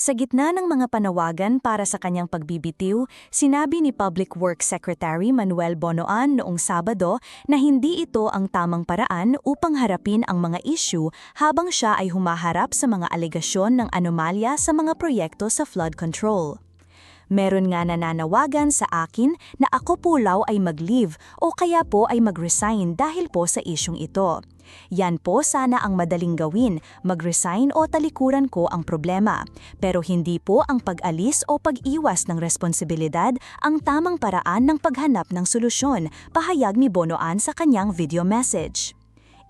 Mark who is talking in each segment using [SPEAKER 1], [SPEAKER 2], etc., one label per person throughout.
[SPEAKER 1] Sa gitna ng mga panawagan para sa kanyang pagbibitiw, sinabi ni Public Works Secretary Manuel Bonoan noong Sabado na hindi ito ang tamang paraan upang harapin ang mga issue habang siya ay humaharap sa mga alegasyon ng anomalya sa mga proyekto sa flood control. Meron nga nananawagan sa akin na ako po ay mag-leave o kaya po ay mag-resign dahil po sa isyong ito. Yan po sana ang madaling gawin, mag-resign o talikuran ko ang problema. Pero hindi po ang pag-alis o pag-iwas ng responsibilidad ang tamang paraan ng paghanap ng solusyon, pahayag ni Bonoan sa kanyang video message.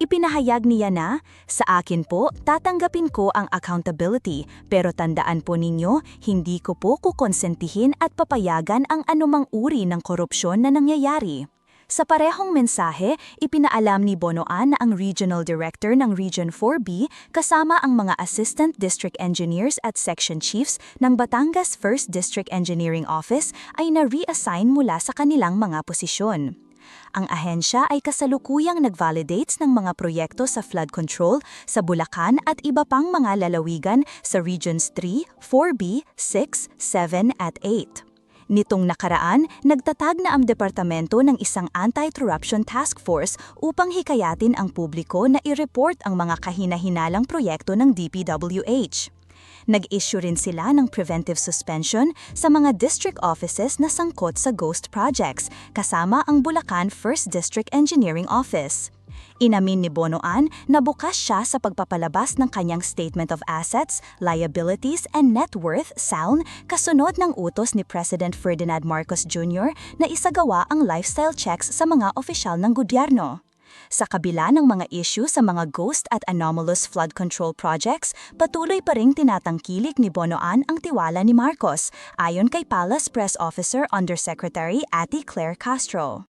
[SPEAKER 1] Ipinahayag niya na, sa akin po, tatanggapin ko ang accountability, pero tandaan po ninyo, hindi ko po kukonsentihin at papayagan ang anumang uri ng korupsyon na nangyayari. Sa parehong mensahe, ipinaalam ni Bonoan na ang Regional Director ng Region 4B kasama ang mga Assistant District Engineers at Section Chiefs ng Batangas 1st District Engineering Office ay na-reassign mula sa kanilang mga posisyon. Ang ahensya ay kasalukuyang nag-validates ng mga proyekto sa flood control sa Bulacan at iba pang mga lalawigan sa Regions 3, 4B, 6, 7 at 8. Nitong nakaraan, nagtatag na ang departamento ng isang anti-corruption task force upang hikayatin ang publiko na i-report ang mga kahinahinalang proyekto ng DPWH. Nag-issue rin sila ng preventive suspension sa mga district offices na sangkot sa ghost projects, kasama ang Bulacan 1st District Engineering Office. Inamin ni Bonoan na bukas siya sa pagpapalabas ng kanyang Statement of Assets, Liabilities, and Net Worth SALN kasunod ng utos ni President Ferdinand Marcos Jr. na isagawa ang lifestyle checks sa mga opisyal ng gobyerno. Sa kabila ng mga issue sa mga ghost at anomalous flood control projects, patuloy pa ring tinatangkilik ni Bonoan ang tiwala ni Marcos, ayon kay Palace Press Officer Undersecretary Ati Claire Castro.